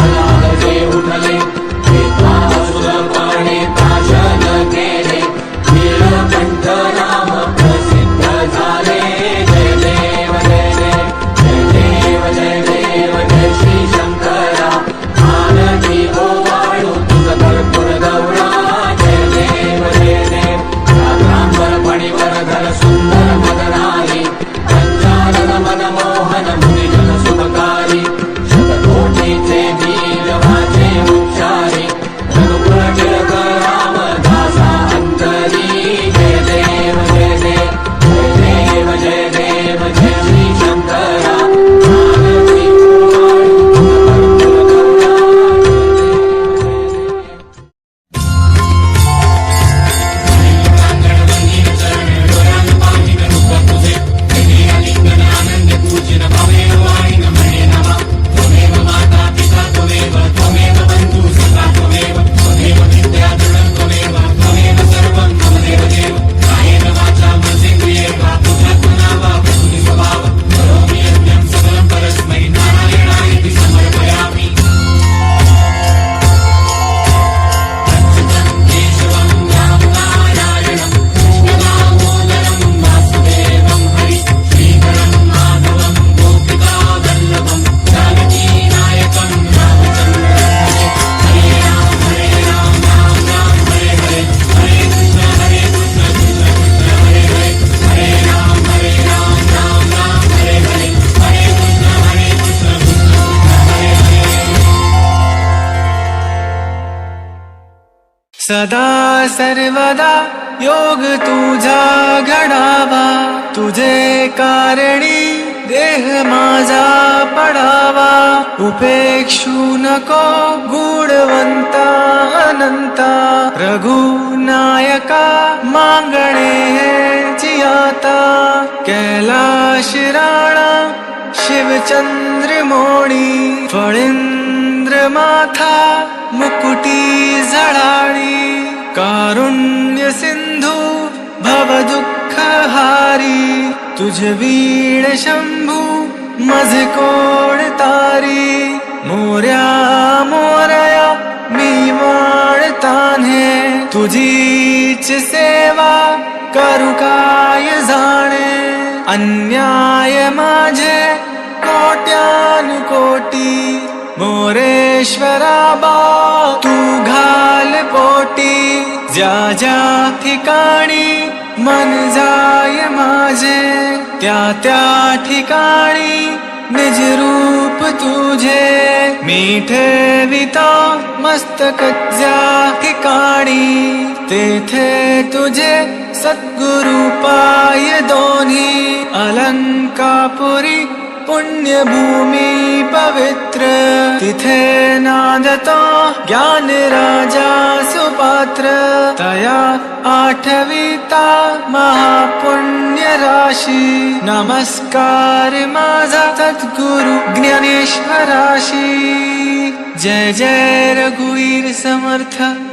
అలా దేవుడలే सदा सर्वदा योग तुझा घडावा. तुझे कारणी देह माझा पडावा. उपेक्षू नको गुणवंता अनंता. रघुनायका मांगणे जियाता. कैलाश राणा शिवचंद्र मोणी फळिंद माथा मुकुटी जळाळी कारुण्य सिंधू भव दुःख हारी तुझ वीण शंभू मज कोण तारी मोर्या मोरया मी वाळताने तुझीच सेवा करू काय जाणे अन्याय माझे कोट्यानुकोटी मोरे बा तू घाल पोटी, ज्या ज्या ठिकाणी मन जाय माझे, त्या त्या ठिकाणी निज रूप तुझे. मी ठेविता मस्तक ज्या ठिकाणी, तेथे तुझे सद्गुरु पाय दोन्ही. अलंकापुरी पुण्यभूमी पवित्र. तिथे नांदतो ज्ञान राजा सुपात्र. तया आठविता महापुण्य राशी. नमस्कार माझा सद्गुरु ज्ञानेश्वराशी जय जय रघुवीर समर्थ.